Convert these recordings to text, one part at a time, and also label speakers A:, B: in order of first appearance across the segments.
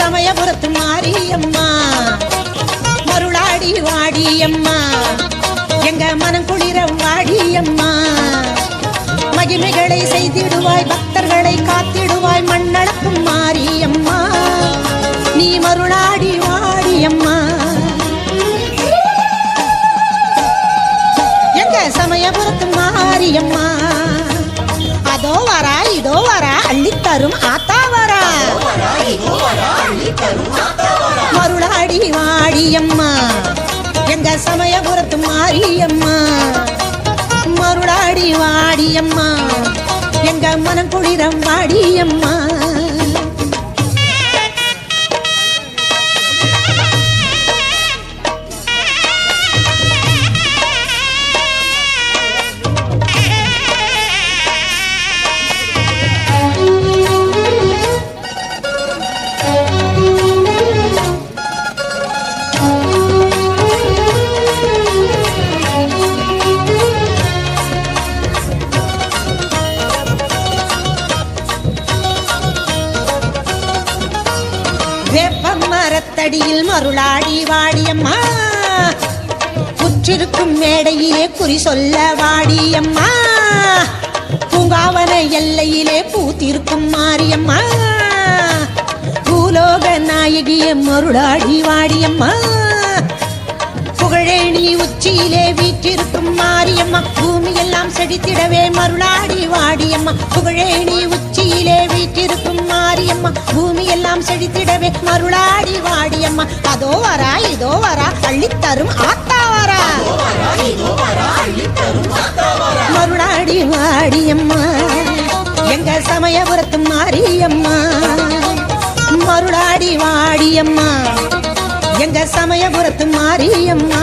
A: சமயபுரத்து மாரியம்மா. மருளாடி வாடியம்மா. எங்க மனம் குளிர வாடியம்மா. மகிமைகளை செய்திடுவாய் பக்தர்களை காத்திடுவாய் மண்ணளக்கும் மாரியம்மா. நீ மருளாடி வாடியம்மா. எங்க சமயபுரத்து மாரியம்மா. அதோ வரா இதோ வரா அள்ளித்தரும் ஆத்தா மருளாடி வாடியம்மா எங்க சமயபுரத்து மாரியம்மா மருளாடி வாடியம்மா எங்க மனம் குளிரம் வாடியம்மா மரத்தடியில் மருளாடி வாடியம்மா. புற்றிருக்கும் மேடையிலே குறி சொல்ல வாடியம்மா. பூங்காவன எல்லையிலே பூத்திருக்கும் மாரியம்மா. பூலோக நாயகிய மருளாடி வாடியம்மா. புகழேணி உச்சியிலே வீற்றிருக்கும் மாரியம்மா. பூமியெல்லாம் செடித்திடவே மருளாடி வாடியம்மா. புகழேணி உச்சி உச்சியிலே வீற்றிருக்கும் மாரியம்மா பூமி எல்லாம் செழித்திடவே மருளாடி வாடியம்மா. அதோ வரா இதோ வரா அள்ளித்தரும் ஆத்தா வரா. மருளாடி வாடியம்மா எங்க சமயபுரத்து மாரியம்மா. மருளாடி வாடியம்மா எங்க சமயபுரத்து மாரியம்மா.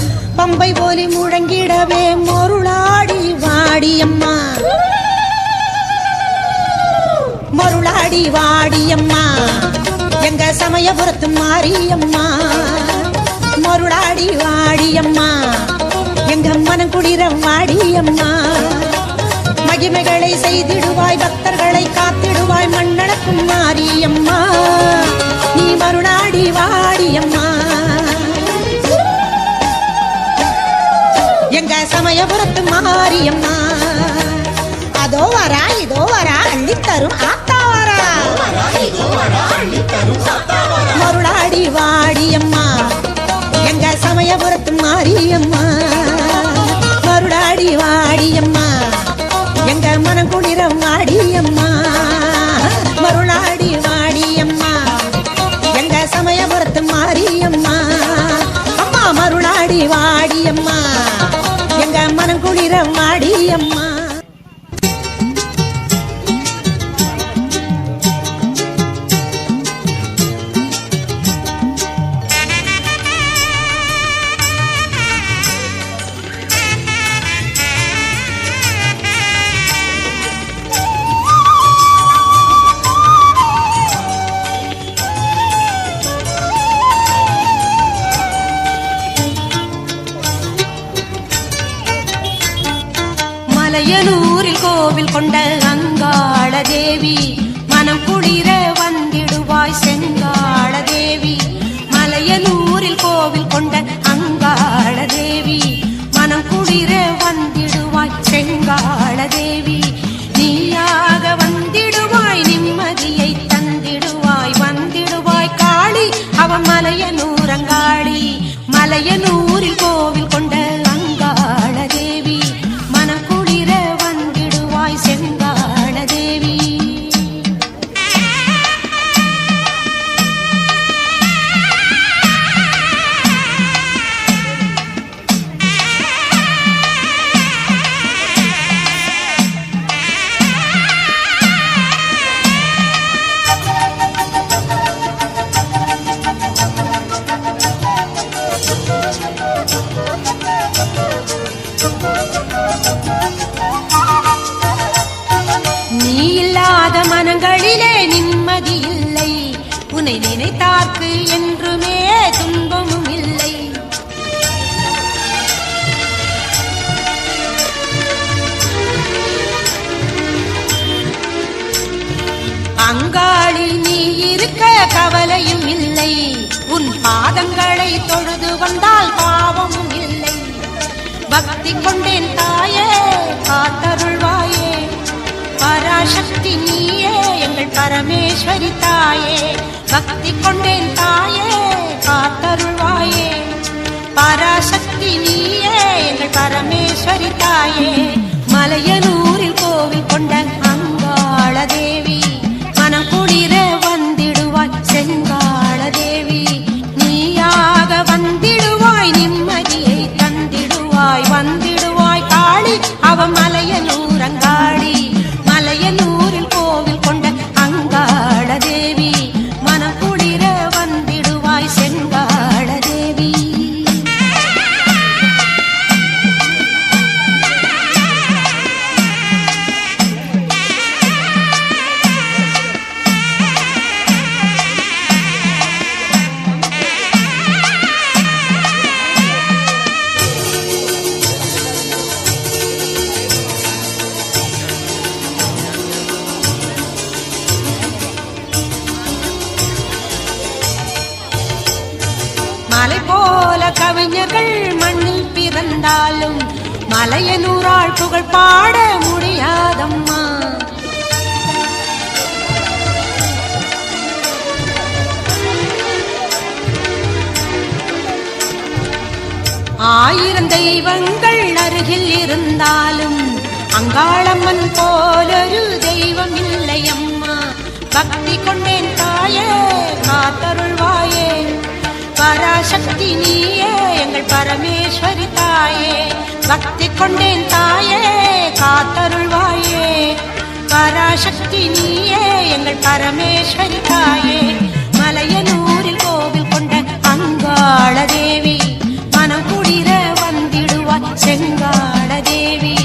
A: பம்பை போலி முழங்கிடவே மொருளாடி வாடியம்மா. மொருளாடி வாடியம்மா. எங்க சமயபுரத்து மாரியம்மா. மொருளாடி வாடியம்மா. எங்க மனம் குளிர வாடியம்மா. மகிமைகளை செய்திடுவாய் பக்தர்களை காத்திடுவாய் மண்ணளக்கும் மாரியம்மா. நீ மருளாடி வாடியம்மா. எங்க சமயபுரத்து மாரியம்மா. அதோ வரா இதோ வரா அள்ளி தரும் ஆத்தா வரா. மருளாடி வாடியம்மா. எங்க சமயபுரத்து மாரியம்மா. மருளாடி வாடியம்மா. எங்க மனம் குளிர வாடியம்மா. மருளாடி வாடியம்மா. எங்க சமயபுரத்து மாரியம்மா. அம்மா மருளாடி வாடியம்மா. குளிர மாடியம்மா. மலையனூரில் கோவில் கொண்ட அங்காள தேவி மனம் குளிர வந்திடுவாய் செங்காள தேவி மலையனூரில் கோவில் கொண்ட அங்காள தேவி மனம் குளிர வந்திடுவாய் செங்காள தேவி கவலையும் இல்லை. உன் பாதங்களை தொழுது வந்தால் பாவமும் இல்லை. பக்தி கொண்டேன் தாயே காத்தருள்வாயே. பராசக்தி நீயே எங்கள் பரமேஸ்வரி தாயே. பக்தி கொண்டேன் தாயே காத்தருள்வாயே. பராசக்தி நீயே எங்கள் பரமேஸ்வரி தாயே. மலையனூரில் கோவில் கொண்ட காளி மலையனூராள் புகழ் பாட முடியாதம்மா. ஆயிரம் தெய்வங்கள் அருகில் இருந்தாலும் அங்காளம்மன் போலொரு தெய்வம் இல்லை அம்மா பக்தி கொண்டேன் தாயே காத்தருள் பராசக்தி நீயே எங்கள் பரமேஸ்வரி தாயே. பக்தி கொண்டேன் தாயே காத்தருள்வாயே பராசக்தி நீயே எங்கள் பரமேஸ்வரி தாயே. மலையனூரில் கோவில் கொண்ட அங்காள தேவி மனம் குளிர வந்திடுவாய் செங்காள தேவி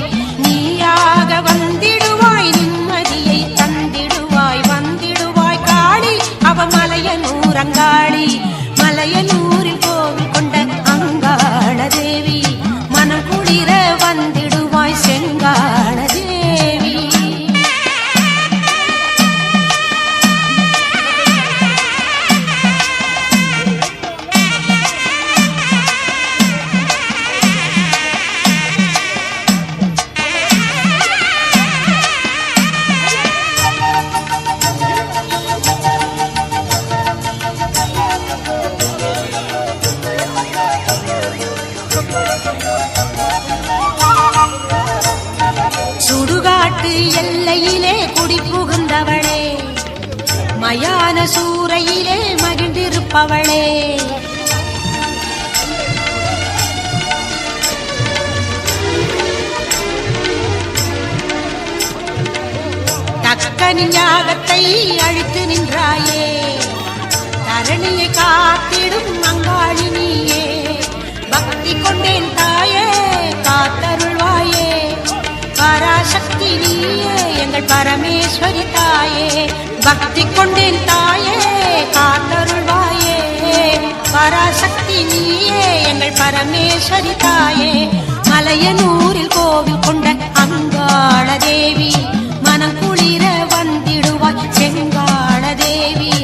A: நீயாக வந்திடுவாய் நிம்மதியை தந்திடுவாய் வந்திடுவாய் காளி அவ மலையனூரங்காளி மலையனூரில் சுடுகாட்டு எல்லையிலே குடி புகுந்தவளே. மயான சூறையிலே மகிழ்ந்திருப்பவளே. தக்கனின் யாகத்தை அழித்து நின்றாயே. தரணியை காத்திடும் அங்காளி நீயே. பக்தி கொண்டேன் தாயே காத்தருள்வாயே. பராசக்தி நீயே எங்கள் பரமேஸ்வரி தாயே. பக்தி கொண்டேன் தாயே காத்தருள்வாயே. பராசக்தி நீயே எங்கள் பரமேஸ்வரி தாயே. மலையனூரில் கோவில் கொண்ட அங்காள தேவி மனம் குளிர வந்திடுவாய் செங்காள தேவி